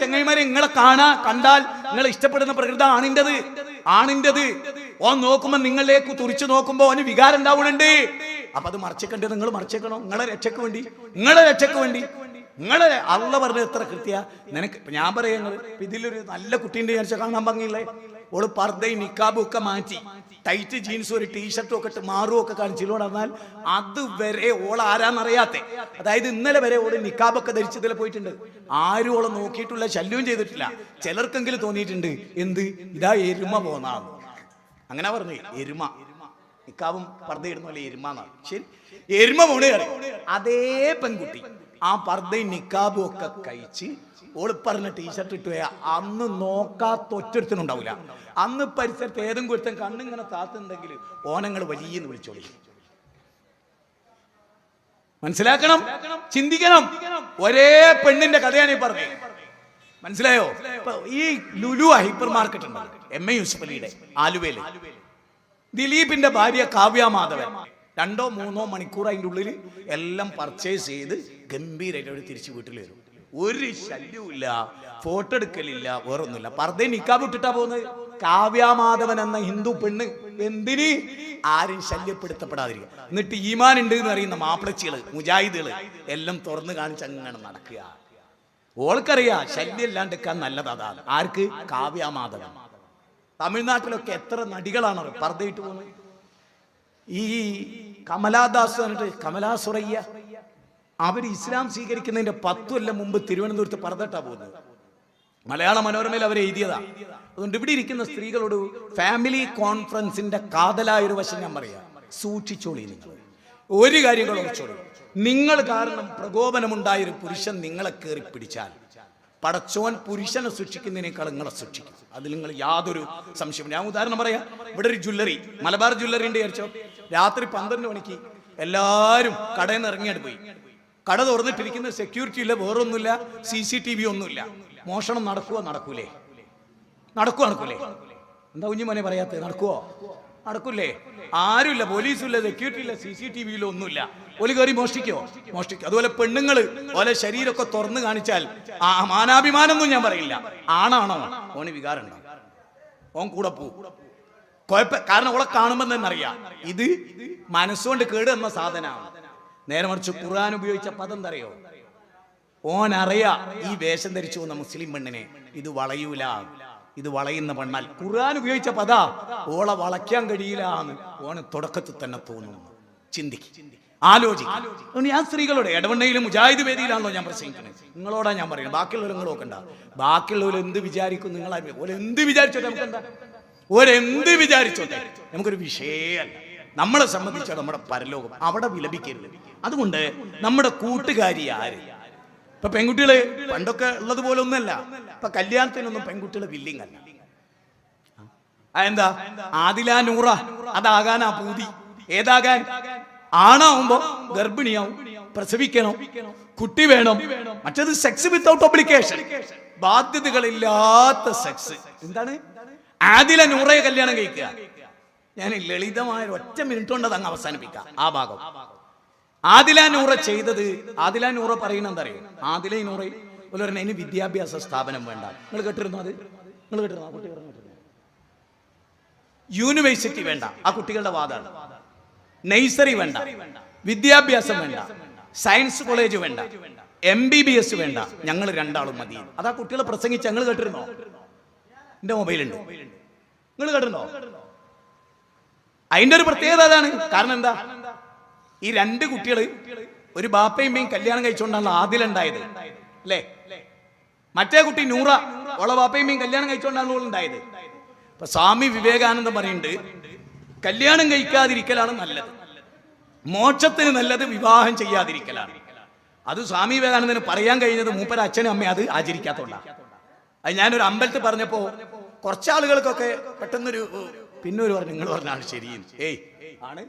ചങ്ങായിമാരെ നിങ്ങളെ കാണാ കണ്ടാൽ നിങ്ങൾ ഇഷ്ടപ്പെടുന്ന പ്രകൃതം ആണിന്റെത്. ആണിന്റെത്. ഓൻ നോക്കുമ്പോ നിങ്ങളിലേക്ക് തുറിച്ചു നോക്കുമ്പോ അവന് വികാരം ഉണ്ടാവുന്നുണ്ട്. അപ്പൊ അത് മറച്ചേക്കണ്ടേ നിങ്ങൾ മറച്ചേക്കണോ? നിങ്ങളെ രക്ഷയ്ക്ക് വേണ്ടി. നിങ്ങളെ രക്ഷയ്ക്ക് വേണ്ടി. നിങ്ങളെ അള്ള പറഞ്ഞത് എത്ര കൃത്യ? നിനക്ക് ഞാൻ പറയാ ഇതിലൊരു നല്ല കുട്ടീന്റെ കാണാൻ ഭംഗിയില്ലേ? ഓൾ പർദ്ദയും നിക്കാബും മാറ്റി. ടൈറ്റ് ജീൻസും ഒരു ടീഷർട്ടും ഒക്കെ മാറും ഒക്കെ കാണിച്ചില്ലോട് എന്നാൽ അതുവരെ ഓൾ ആരാന്നറിയാത്തെ? അതായത് ഇന്നലെ വരെ ഓൾ നിക്കാബൊക്കെ ധരിച്ചതിൽ പോയിട്ടുണ്ട്. ആരും ഓളെ നോക്കിയിട്ടുള്ള ശല്യവും ചെയ്തിട്ടില്ല. ചിലർക്കെങ്കിലും തോന്നിയിട്ടുണ്ട്. എന്ത്? ഇതാ എരുമ പോന്നാ അങ്ങനെ പറഞ്ഞു. എരുമ. നിക്കാവും പർദ്ദയിടുന്ന പോലെ എരുമ എന്നാണ്. ശരി. എരുമ പോണേ അതേ പെൺകുട്ടി. ആ പർദ്ദയും നിക്കാബും ഒക്കെ കഴിച്ച് ഓൾ പറഞ്ഞ ടീഷർട്ട് ഇട്ട് പോയാ അന്ന് നോക്കാത്ത ഒറ്റൊരുത്തനുണ്ടാവില്ല അന്ന് പരിസരത്ത് ഏതും കുരുത്തൻ കണ്ണിങ്ങനെ താത്തുണ്ടെങ്കിൽ ഓനങ്ങൾ വലിയെന്ന് വിളിച്ചോളി. മനസ്സിലാക്കണം? ചിന്തിക്കണം? ഒരേ പെണ്ണിന്റെ കഥയാണ് ഈ പറഞ്ഞത്. മനസ്സിലായോ? ഈ ലുലു ഹൈപ്പർ മാർക്കറ്റ് ഉണ്ട് എം എ യൂസഫ് അലിയുടെ ആലുവയിൽ. ദിലീപിന്റെ ഭാര്യ കാവ്യ മാധവൻ രണ്ടോ മൂന്നോ മണിക്കൂർ അതിന്റെ ഉള്ളിൽ എല്ലാം പർച്ചേസ് ചെയ്ത് ഗംഭീരമായിട്ട് അവർ തിരിച്ച് വീട്ടിൽ വരും. ഒരു ശല്യവുമില്ല ഫോട്ടോ എടുക്കലില്ല വേറൊന്നുമില്ല. പർദ്ദ നിക്കാ വിട്ടിട്ടാ പോകുന്നത്? കാവ്യാമാധവൻ എന്ന ഹിന്ദു പെണ്ണ് എന്തിന്? ആരും ശല്യപ്പെടുത്തപ്പെടാതിരിക്കുക. എന്നിട്ട് ഈമാൻ ഉണ്ട് എന്ന് അറിയുന്ന മാപ്പിളച്ചികൾ മുജാഹിദുകൾ എല്ലാം തുറന്നു കാണിച്ച് അങ്ങനെ നടക്കുക. ഓൾക്കറിയാ ശല്യം ഇല്ലാണ്ടിരിക്കാൻ നല്ലത് അതാണ്. ആർക്ക്? കാവ്യാമാധവൻ തമിഴ്നാട്ടിലൊക്കെ എത്ര നടികളാണ് പർദ്ദയിട്ട് പോകുന്നത്? ഈ കമലാദാസ് പറഞ്ഞിട്ട് കമലാ സുറയ്യ അവർ ഇസ്ലാം സ്വീകരിക്കുന്നതിന്റെ പത്തു കൊല്ലം മുമ്പ് തിരുവനന്തപുരത്ത് പറഞ്ഞിട്ടാ പോകുന്നത്. മലയാള മനോരമയിൽ അവർ എഴുതിയതാ. അതുകൊണ്ട് ഇവിടെ ഇരിക്കുന്ന സ്ത്രീകളോട് ഫാമിലി കോൺഫറൻസിന്റെ കാതലായ ഒരു വശം ഞാൻ പറയാം. സൂക്ഷിച്ചോളി നിങ്ങൾ. ഒരു കാര്യം ഉറച്ചോളി. നിങ്ങൾ കാരണം പ്രകോപനമുണ്ടായ ഒരു പുരുഷൻ നിങ്ങളെ കയറി പിടിച്ചാൽ പടച്ചോൻ പുരുഷനെ സൂക്ഷിക്കുന്നതിനേക്കാൾ നിങ്ങളെ സൂക്ഷിക്കും. അതിൽ നിങ്ങൾ യാതൊരു സംശയം ഞാൻ ഉദാഹരണം പറയാം. ഇവിടെ ഒരു ജ്വല്ലറി മലബാർ ജ്വല്ലറി ഉണ്ട് വിചാരിച്ചോ? രാത്രി പന്ത്രണ്ട് മണിക്ക് എല്ലാവരും കടയിൽ നിന്ന് ഇറങ്ങിയിട്ട് പോയി. കട തുറന്നിട്ടിരിക്കുന്ന സെക്യൂരിറ്റി ഇല്ല വേറൊന്നുമില്ല സി സി ടി വി ഒന്നുമില്ല. മോഷണം നടക്കുവോ? നടക്കൂലേ. നടക്കുവോ? നടക്കൂലേ. എന്താ കുഞ്ഞുമോനെ പറയാത്തത്? നടക്കുവോ? നടക്കൂലേ. ആരുമില്ല പോലീസും ഇല്ല സെക്യൂരിറ്റി ഇല്ല സി സി ടി വിയിലും ഒന്നുമില്ല. ഒരു കയറി മോഷ്ടിക്കോ? മോഷ്ടിക്കും. അതുപോലെ പെണ്ണുങ്ങൾ ഓലെ ശരീരമൊക്കെ തുറന്നു കാണിച്ചാൽ ആ മാനാഭിമാനമൊന്നും ഞാൻ പറയില്ല. ആണാണോ? ഓന് വികാരം ഉണ്ടാവും ഓൻ കൂടെ പോ. കുഴപ്പ കാരണം ഓളെ കാണുമ്പോൾ തന്നെ അറിയാം. ഇത് മനസ്സുകൊണ്ട് കേട് എന്ന സാധനമാണ്. നേരെ മറിച്ച് ഖുർആൻ ഉപയോഗിച്ച പദം എന്തറിയോ? ഓൻ അറിയാ ഈ വേഷം ധരിച്ചു വന്ന മുസ്ലിം പെണ്ണിനെ ഇത് വളയൂല. ഇത് വളയുന്ന പെണ്ണാൽ ഖുർആൻ ഉപയോഗിച്ച പദ. ഓളെ വളയ്ക്കാൻ കഴിയില്ല എന്ന് ഓന് തുടക്കത്തിൽ തന്നെ തോന്നുന്നു. ചിന്തിക്കും. ആലോചിക്കും. ഞാൻ സ്ത്രീകളോട് ഇടവണ്ണയിലും മുജാഹിദ് വേദിയിലാണല്ലോ ഞാൻ പ്രസംഗിക്കുന്നത്. നിങ്ങളോടാ ഞാൻ പറയുന്നത്. ബാക്കിയുള്ളവർ നിങ്ങൾ നോക്കണ്ട. ബാക്കിയുള്ളവർ എന്ത് വിചാരിക്കും നിങ്ങൾ ഓരെന്ത് വിചാരിച്ചോട്ടെ നമുക്ക് എന്താ ഒരെന്ത് വിചാരിച്ചോട്ടെ? നമുക്കൊരു വിഷയമല്ല നമ്മളെ സംബന്ധിച്ച നമ്മുടെ പരലോകം. അവിടെ വിലപിക്കരുത്. അതുകൊണ്ട് നമ്മുടെ കൂട്ടുകാരി ആര്? ഇപ്പൊ പെൺകുട്ടികൾ പണ്ടൊക്കെ ഉള്ളത് പോലെ ഒന്നല്ല ഇപ്പൊ കല്യാണത്തിനൊന്നും പെൺകുട്ടികളെ വില്ലിങ് അല്ല. എന്താ? ആദില നൂറ. അതാകാനാ പൂതി. ഏതാകാൻ? ആണാവുമ്പോ ഗർഭിണിയാവും. പ്രസവിക്കണം. കുട്ടി വേണം. മറ്റേത് സെക്സ് വിത്തൗട്ട് ഒബ്ലിക്കേഷൻ ബാധ്യതകളില്ലാത്ത സെക്സ് എന്താണ്? ആദില നൂറയെ കല്യാണം കഴിക്കുക. ഞാൻ ലളിതമായ ഒറ്റ മിനിറ്റ് കൊണ്ട് അതങ്ങ് അവസാനിപ്പിക്കാം. ആ ഭാഗം. ആദില നൂറ ചെയ്തത് ആദില നൂറ പറയണ എന്താ അറിയോ? ആദില നൂറ വിദ്യാഭ്യാസ സ്ഥാപനം വേണ്ട. നിങ്ങൾ കേട്ടിരുന്നു അത്? നിങ്ങൾ കേട്ടിരുന്നു? ആ? യൂണിവേഴ്സിറ്റി വേണ്ട. ആ കുട്ടികളുടെ വാദമാണ് നഴ്സറി വേണ്ട. വിദ്യാഭ്യാസം വേണ്ട. സയൻസ് കോളേജ് വേണ്ട. എം ബി ബി എസ് വേണ്ട. ഞങ്ങൾ രണ്ടാളും മതി. അതാ കുട്ടികളെ പ്രസംഗിച്ച് ഞങ്ങൾ കേട്ടിരുന്നോ? എന്റെ മൊബൈലുണ്ട്. നിങ്ങൾ കേട്ടിരുന്നോ? അതിന്റെ ഒരു പ്രത്യേകത അതാണ്. കാരണം എന്താ? ഈ രണ്ട് കുട്ടികൾ ഒരു ബാപ്പയും ബേയും കല്യാണം കഴിച്ചുകൊണ്ടാണ് ഉണ്ടായത്. അല്ലേ? മറ്റേ കുട്ടി നൂറ ഓളെ ബാപ്പയും ബേയും കല്യാണം കഴിച്ചോണ്ടാണ് ഉണ്ടായത്. ഇപ്പൊ സ്വാമി വിവേകാനന്ദൻ പറയുന്നുണ്ട് കല്യാണം കഴിക്കാതിരിക്കലാണ് നല്ലത്. മോക്ഷത്തിന് നല്ലത് വിവാഹം ചെയ്യാതിരിക്കലാണ്. അത് സ്വാമി വിവേകാനന്ദന് പറയാൻ കഴിഞ്ഞത് മൂപ്പര അച്ഛനും അമ്മയും അത് ആചരിക്കാത്തോണ്ടാണ് അത് ഞാനൊരു അമ്പലത്തിൽ പറഞ്ഞപ്പോ കുറച്ചാളുകൾക്കൊക്കെ പെട്ടെന്നൊരു പിന്നെ ഒരു പറഞ്ഞു നിങ്ങൾ പറഞ്ഞാണ് ശരി. ഏയ് ആണ്.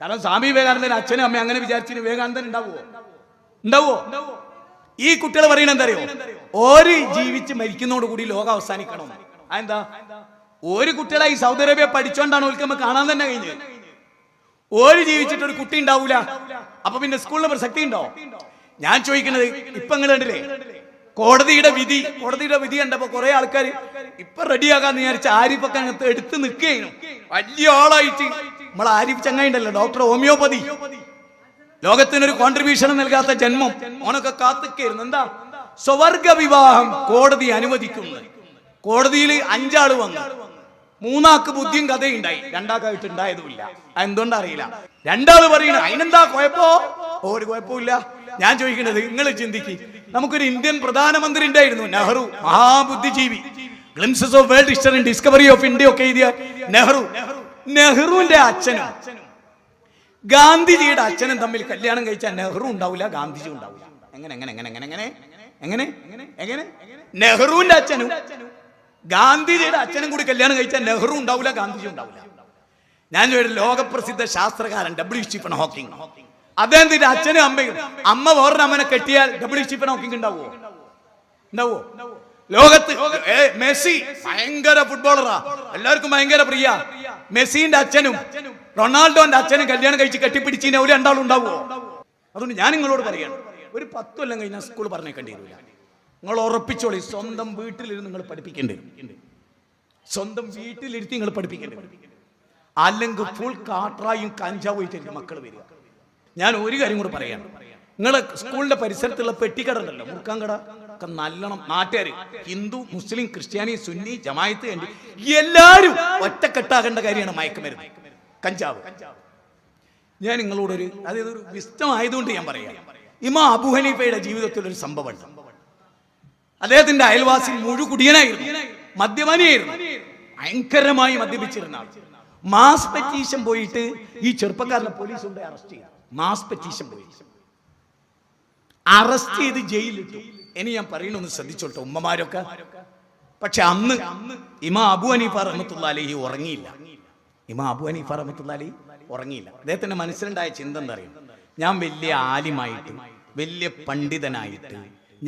കാരണം സ്വാമി വിവേകാനന്ദൻ അച്ഛനും അമ്മയും അങ്ങനെ വിചാരിച്ചിന് വിവേകാനന്ദൻ ഉണ്ടാവുമോ ഉണ്ടാവുമോ ഈ കുട്ടികൾ പറയണ എന്താ അറിയോ? ഒരു ജീവിച്ച് മരിക്കുന്നതോട് കൂടി ലോകം അവസാനിക്കണം. അതെന്താ? ഒരു കുട്ടികളെ ഈ സൗദി അറേബ്യ പഠിച്ചോണ്ടാണ് ഓൽക്ക് നമുക്ക് കാണാൻ തന്നെ കഴിഞ്ഞത്. ഒരു ജീവിച്ചിട്ട് ഒരു കുട്ടി ഉണ്ടാവൂല. അപ്പൊ പിന്നെ സ്കൂളിന് പ്രസക്തി ഉണ്ടോ? ഞാൻ ചോദിക്കുന്നത് ഇപ്പൊ നിങ്ങൾ കണ്ടില്ലേ? കോടതിയുടെ വിധി കോടതിയുടെ വിധി കണ്ടപ്പോ കുറെ ആൾക്കാർ ഇപ്പൊ റെഡിയാകാന്ന് വിചാരിച്ച ആരിഫൊക്കെ അങ്ങനത്തെ എടുത്ത് നിൽക്കുകയും വലിയ ആളായിട്ട്. നമ്മൾ ആരിഫ് ചങ്ങായി ഉണ്ടല്ലോ ഡോക്ടർ ഹോമിയോപ്പതി. ലോകത്തിനൊരു കോൺട്രിബ്യൂഷൻ നൽകാത്ത ജന്മം. ഓനൊക്കെ കാത്തിക്കായിരുന്നു എന്താ? സ്വവർഗ വിവാഹം കോടതി അനുവദിക്കുന്നു. കോടതിയിൽ അഞ്ചാൾ വന്നു. മൂന്നാക്ക് ബുദ്ധിയും കഥയുണ്ടായി. രണ്ടാക്കായിട്ട് ഉണ്ടായതുമില്ല. എന്തുകൊണ്ടാ അറിയില്ല രണ്ടാൾ പറയണ അതിനെന്താ കുഴപ്പോ? ഒരു കുഴപ്പമില്ല ഞാൻ ചോദിക്കുന്നത് നിങ്ങൾ ചിന്തിക്ക്. നമുക്കൊരു ഇന്ത്യൻ പ്രധാനമന്ത്രി ഉണ്ടായിരുന്നു Nehru. മഹാബുദ്ധിജീവി. Glimpses of world history discovery of India ഒക്കെ എഴുതിയ നെഹ്റു നെഹ്റുവിന്റെ അച്ഛനും. ഗാന്ധിജിയുടെ അച്ഛനും തമ്മിൽ കല്യാണം കഴിച്ചാൽ നെഹ്റു ഉണ്ടാവില്ല ഗാന്ധിജി ഉണ്ടാവില്ല. എങ്ങനെ എങ്ങനെ എങ്ങനെ എങ്ങനെ എങ്ങനെ? എങ്ങനെ? എങ്ങനെ? നെഹ്റുവിന്റെ അച്ഛനും ഗാന്ധിജിയുടെ അച്ഛനും കൂടി കല്യാണം കഴിച്ചാൽ നെഹ്റു ഉണ്ടാവില്ല ഗാന്ധിജി ഉണ്ടാവില്ല. ഞാൻ ഒരു ലോകപ്രസിദ്ധ ശാസ്ത്രകാരൻ ഡബ്ല്യു സ്റ്റീഫൻ ഹോക്കിംഗ് അദ്ദേഹത്തിന്റെ അച്ഛനും അമ്മയും അമ്മ വേറൊരു അമ്മനെ കെട്ടിയാൽ ഡബ്ല്യു സ്റ്റീഫൻ ഹോക്കിംഗ് ഉണ്ടാവുമോ ഉണ്ടാവോ ലോകത്ത് മെസ്സി ഭയങ്കര ഫുട്ബോളറാ. എല്ലാവർക്കും ഭയങ്കര പ്രിയ. മെസ്സിന്റെ അച്ഛനും റൊണാൾഡോന്റെ അച്ഛനും കല്യാണം കഴിച്ച് കെട്ടിപ്പിടിച്ചിന് ഒരു രണ്ടാളും ഉണ്ടാവുമോ? അതുകൊണ്ട് ഞാൻ നിങ്ങളോട് പറയാണ്. ഒരു പത്ത് കൊല്ലം കഴിഞ്ഞാൽ സ്കൂൾ പറഞ്ഞേക്കേണ്ടി വരില്ല നിങ്ങൾ ഉറപ്പിച്ചോളി സ്വന്തം വീട്ടിലിരുന്ന് നിങ്ങൾ പഠിപ്പിക്കേണ്ടി സ്വന്തം വീട്ടിലിരുത്തി നിങ്ങൾ പഠിപ്പിക്കേണ്ടി അല്ലെങ്കിൽ ഫുൾ കാട്ടായും കഞ്ചാവും ആയിട്ടായിരിക്കും മക്കൾ വരിക. ഞാൻ ഒരു കാര്യം കൂടെ പറയാണ്. നിങ്ങളെ സ്കൂളിന്റെ പരിസരത്തുള്ള പെട്ടിക്കട ഉണ്ടല്ലോ മുറുക്കാൻകട. ഒക്കെ നല്ലോണം നാട്ടുകാർ ഹിന്ദു മുസ്ലിം ക്രിസ്ത്യാനി സുന്നി ജമായത്ത് വേണ്ടി എല്ലാവരും ഒറ്റക്കെട്ടാകേണ്ട കാര്യമാണ് മയക്കുമരുന്ന്. കഞ്ചാവ്. ഞാൻ നിങ്ങളോടൊരു അതായത് ഒരു വിസ്തമായതുകൊണ്ട് ഞാൻ പറയാം. ഇമാ അബുഹനീഫയുടെ ജീവിതത്തിൽ ഒരു സംഭവമുണ്ട്. അദ്ദേഹത്തിന്റെ അയൽവാസി മുഴുകുടിയനായിരുന്നു. മദ്യപാനിയായിരുന്നു. ഭയങ്കരമായി മദ്യപിച്ചിരുന്ന ആൾ മാസ് പെറ്റീഷൻ പോയിട്ട് ഈ ചെറുപ്പക്കാരനെ പോലീസ് കൊണ്ട് അറസ്റ്റ് ചെയ്തു. മാസ് പെറ്റീഷൻ പോയി. അറസ്റ്റ് ചെയ്ത് ജയിലിട്ടു ഇനി ഞാൻ പറയണമെന്ന് ശ്രദ്ധിച്ചോട്ടെ ഉമ്മമാരൊക്കെ. പക്ഷെ അന്ന് ഇമാ അബു അനീഫ റഹ്മത്തുള്ള അലഹി ഉറങ്ങിയില്ല. ഇമാ അബു അനീഫ റഹ്മത്തുള്ള ഉറങ്ങിയില്ല. അദ്ദേഹത്തിന്റെ മനസ്സിലുണ്ടായ ചിന്ത എന്താ അറിയാം ഞാൻ വലിയ ആലിമായിട്ട് വലിയ പണ്ഡിതനായിട്ട്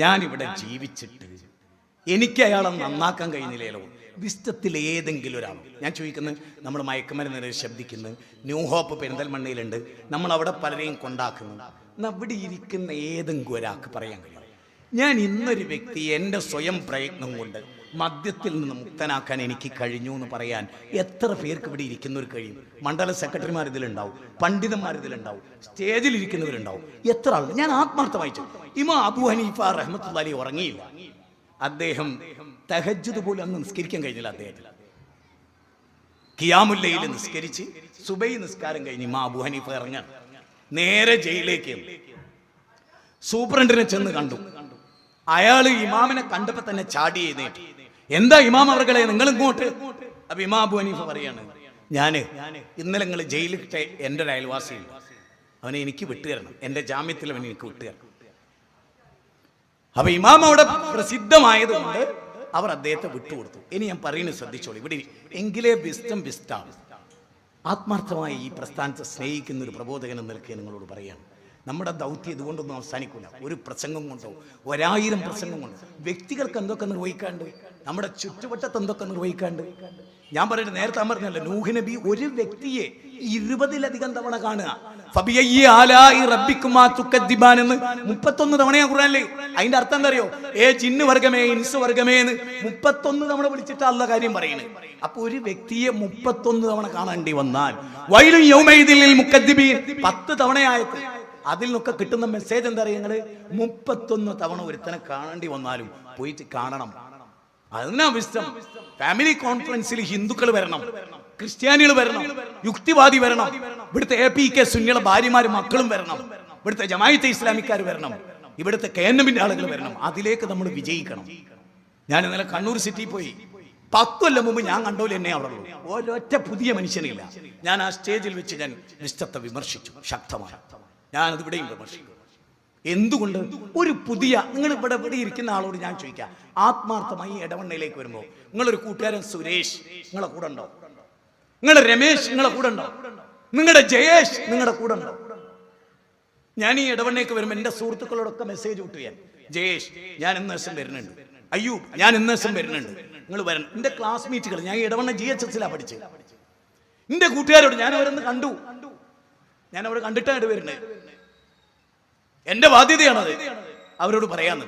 ഞാൻ ഇവിടെ ജീവിച്ചിട്ട് എനിക്ക് അയാളെ നന്നാക്കാൻ കഴിയുന്നില്ലല്ലോ വിസ്തത്തിൽ ഏതെങ്കിലും ഒരാൾ. ഞാൻ ചോദിക്കുന്നത് നമ്മൾ മയക്കുമരുന്നിനെ ശബ്ദിക്കുന്നു ന്യൂ ഹോപ്പ് പെരിന്തൽമണ്ണയിലുണ്ട് നമ്മൾ അവിടെ പലരെയും കൊണ്ടാക്കുന്നു. അവിടെ ഇരിക്കുന്ന ഏതെങ്കിലും ഒരാൾക്ക് പറയാൻ കഴിയും ഞാൻ ഇന്നൊരു വ്യക്തി എന്റെ സ്വയം പ്രയത്നം കൊണ്ട് മദ്യത്തിൽ നിന്ന് മുക്തനാക്കാൻ എനിക്ക് കഴിഞ്ഞു എന്ന് പറയാൻ എത്ര പേർക്ക് ഇവിടെ ഇരിക്കുന്നവർ കഴിയും? മണ്ഡല സെക്രട്ടറിമാർ ഇതിലുണ്ടാവും പണ്ഡിതന്മാർ ഇതിലുണ്ടാവും സ്റ്റേജിൽ ഇരിക്കുന്നവരുണ്ടാവും. എത്ര ആൾ ഞാൻ ആത്മാർത്ഥമായി ചോദിച്ചു. ഇമാ അബു ഹനീഫ റഹ്മത്തുള്ള ഉറങ്ങിയില്ല. അദ്ദേഹം തഹജ്ജുദ് പോലും അന്ന് നിസ്കരിക്കാൻ കഴിഞ്ഞില്ല അദ്ദേഹത്തിന്. കിയാമുല്ലയിൽ നിസ്കരിച്ച് സുബൈ നിസ്കാരം കഴിഞ്ഞ് ഇമാ അബു ഹനീഫ ഇറങ്ങാൻ നേരെ ജയിലിലേക്ക്. സൂപ്രണ്ടിനെ ചെന്ന് കണ്ടു. അയാൾ ഇമാമിനെ കണ്ടപ്പോ തന്നെ ചാടി എഴുന്നേറ്റ്. എന്താ ഇമാം അവർകളെ നിങ്ങൾ ഇങ്ങോട്ട്. അപ്പൊ ഇമാം അബു ഹനീഫ പറയാണ് ഞാൻ ഇന്നലെ നിങ്ങൾ ജയിലിൽ എന്റെ ഒരു അയൽവാസിയുണ്ട്. അവനെ എനിക്ക് വിട്ടുതരണം. എന്റെ ജാമ്യത്തിൽ അവൻ എനിക്ക് വിട്ടുതരണം. അപ്പൊ ഇമാം അവിടെ പ്രസിദ്ധമായതുകൊണ്ട് അവർ അദ്ദേഹത്തെ വിട്ടുകൊടുത്തു. ഇനി ഞാൻ പറയുന്നത് ശ്രദ്ധിച്ചോളൂ. ഇവിടെ. എങ്കിലേ വിസ്റ്റം വിസ്റ്റാണ് ആത്മാർത്ഥമായി ഈ പ്രസ്ഥാനത്തെ സ്നേഹിക്കുന്ന ഒരു പ്രബോധകൻ നിൽക്കുക നിങ്ങളോട് പറയാണ്. നമ്മുടെ ദൗത്യം ഇതുകൊണ്ടൊന്നും അവസാനിക്കില്ല ഒരു പ്രസംഗം കൊണ്ടോ ഒരായിരം പ്രസംഗം കൊണ്ടോ. വ്യക്തികൾക്ക് എന്തൊക്കെ നിർവഹിക്കാണ്ട് നമ്മുടെ ചുറ്റുവട്ടത്ത് എന്തൊക്കെ നിർവഹിക്കാണ്ട്. ഞാൻ പറയുന്നത് നേരത്തെ പറഞ്ഞല്ല നൂഹ് നബി ഒരു വ്യക്തിയെ ഇരുപതിലധികം തവണ കാണുക. എന്ന് മുപ്പത്തൊന്ന് തവണയാ ഖുർആനിൽ. അതിന്റെ അർത്ഥം എന്താ അറിയോ ഏ ജിന്ന് വർഗമേ ഇൻസ് വർഗമേ എന്ന് മുപ്പത്തൊന്ന് തവണ വിളിച്ചിട്ട് അല്ല കാര്യം പറയുന്നത് അപ്പൊ ഒരു വ്യക്തിയെ മുപ്പത്തൊന്ന് തവണ കാണേണ്ടി വന്നാൽ വൈലും പത്ത് തവണയായത് അതിൽ നിന്നൊക്കെ കിട്ടുന്ന മെസ്സേജ് എന്താ പറയുക നിങ്ങൾ? മുപ്പത്തൊന്ന് തവണ ഒരുത്തനെ കാണേണ്ടി വന്നാലും പോയിട്ട് കാണണം. അതിനാ വിസ്റ്റം ഫാമിലി കോൺഫറൻസിൽ ഹിന്ദുക്കൾ വരണം ക്രിസ്ത്യാനികൾ വരണം യുക്തിവാദി വരണം ഇവിടുത്തെ എ പി കെ സുന്നികളെ ഭാര്യമാരും മക്കളും വരണം ഇവിടുത്തെ ജമായത്തെ ഇസ്ലാമിക്കാർ വരണം ഇവിടുത്തെ കെ എൻ എമ്മിന്റെ ആളുകൾ വരണം. അതിലേക്ക് നമ്മൾ വിജയിക്കണം. ഞാൻ ഇന്നലെ കണ്ണൂർ സിറ്റിയിൽ പോയി. പത്ത് കൊല്ലം മുമ്പ് ഞാൻ കണ്ടോ എന്നെ അവിടെ ഉള്ളൂ ഒരൊറ്റ പുതിയ മനുഷ്യനില്ല. ഞാൻ ആ സ്റ്റേജിൽ വെച്ച് ഞാൻ നിശ്ചത്തെ വിമർശിച്ചു ശക്തമായി. ഞാനത് ഇവിടെയും വിമർശിക്കും. എന്തുകൊണ്ട്? ഒരു പുതിയ നിങ്ങൾ ഇവിടെ ഇവിടെ ഇരിക്കുന്ന ആളോട് ഞാൻ ചോദിക്കാം. ആത്മാർത്ഥമായി ഇടവണ്ണയിലേക്ക് വരുമ്പോൾ നിങ്ങളൊരു കൂട്ടുകാരൻ സുരേഷ് നിങ്ങളെ കൂടെ ഉണ്ടോ? നിങ്ങളുടെ രമേശ് നിങ്ങളെ കൂടെ ഉണ്ടോ? നിങ്ങളുടെ ജയേഷ് നിങ്ങളുടെ കൂടെ ഉണ്ടോ? ഞാൻ ഈ ഇടവണ്ണയ്ക്ക് വരുമ്പോൾ എന്റെ സുഹൃത്തുക്കളോടൊക്കെ മെസ്സേജ് വിട്ടു ഞാൻ ജയേഷ് ഞാൻ ഇന്ന് ദിവസം വരുന്നുണ്ട്. അയ്യൂബ് ഞാൻ ഇന്ന് ദിവസം വരുന്നുണ്ട്. നിങ്ങൾ വരണം. എന്റെ ക്ലാസ്മേറ്റുകൾ ഞാൻ ഇടവണ്ണ ജി എച്ച് എസിലാണ് പഠിച്ചത്. എന്റെ കൂട്ടുകാരോട് ഞാൻ അവരൊന്ന് കണ്ടു. ഞാൻ അവരെ കണ്ടിട്ടാണ് വരുന്നത്. എന്റെ ബാധ്യതയാണത്. അവരോട് പറയാന്ന്.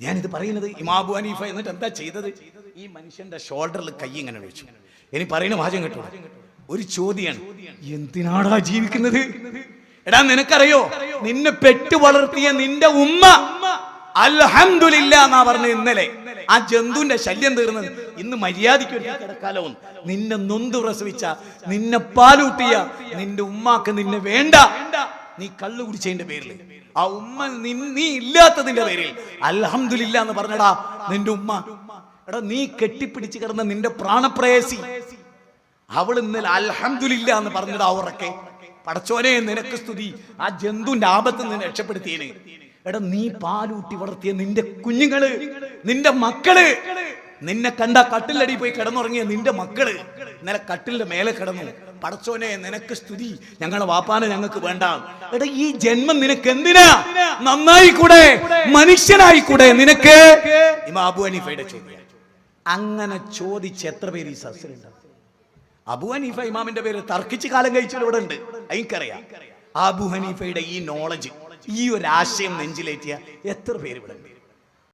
ഞാനിത് പറയുന്നത് ഇമാബു ഹനീഫ എന്നിട്ട് എന്താ ചെയ്തത്? ഈ മനുഷ്യന്റെ ഷോൾഡറിൽ കൈ ഇങ്ങനെ വെച്ചു. ഇനി പറയുന്ന വാചകം കേട്ടോ. ഒരു ചോദ്യമാണ് എന്തിനാടാ ജീവിക്കുന്നത്? എടാ നിനക്കറിയോ? നിന്നെ പെട്ടു വളർത്തിയ നിന്റെ ഉമ്മ അൽഹംദുലില്ല എന്നാ പറഞ്ഞ ഇന്നലെ ആ ജന്തുവിന്റെ ശല്യം തീർന്നത് ഇന്ന് മര്യാദയ്ക്ക് ഒരു കിടക്കാലോ നിന്നെ നൊന്തു പ്രസവിച്ച നിന്നെ പാലൂട്ടിയ നിന്റെ ഉമ്മാക്ക് നിന്നെ വേണ്ട. നീ കള്ളു കുടിച്ചതിന്റെ പേരിൽ. ആ ഉമ്മ നീ ഇല്ലാത്തതിന്റെ പേരിൽ. അലഹമില്ല എന്ന് പറഞ്ഞടാ നിന്റെ ഉമ്മ. എടാ നീ കെട്ടിപ്പിടിച്ച് കിടന്ന നിന്റെ പ്രാണപ്രേയസി. അവൾ ഇന്നലെ അലഹമില്ല എന്ന് പറഞ്ഞടാ ഉറക്കെ. പടച്ചോനെ നിനക്ക് സ്തുതി. ആ ജന്തു ആപത്ത് നിന്ന് രക്ഷപ്പെടുത്തിയേനെ. എടാ നീ പാലൂട്ടി വളർത്തിയ നിന്റെ കുഞ്ഞുങ്ങൾ നിന്റെ മക്കൾ നിന്നെ കണ്ട കട്ടിലടി പോയി കിടന്നുറങ്ങിയ നിന്റെ മക്കൾ. ഇന്നലെ കട്ടിലിന്റെ മേലെ കിടന്നു. പടച്ചോനെ നിനക്ക് സ്തുതി. ഞങ്ങളെ വാപ്പാനെ ഞങ്ങൾക്ക് വേണ്ട. എടാ ഈ ജന്മം നിനക്ക് എന്തിനാ? നന്നായി കൂടെ മനുഷ്യനായി കൂടെ നിനക്ക് അബു ഹനീഫയുടെ ചോദ്യം. അങ്ങനെ ചോദിച്ച് എത്ര പേര് ഈ സസ്യലുണ്ടാവും അബു ഹനീഫ ഇമാമിന്റെ പേര് തർക്കിച്ച് കാലം കഴിച്ചവർ ഇവിടെ ഉണ്ട്. എനിക്കറിയാം. അബു ഹനീഫയുടെ ഈ നോളജ് ഈ ഒരു ആശയം നെഞ്ചിലേറ്റിയ എത്ര പേര് ഇവിടെ ഉണ്ട്?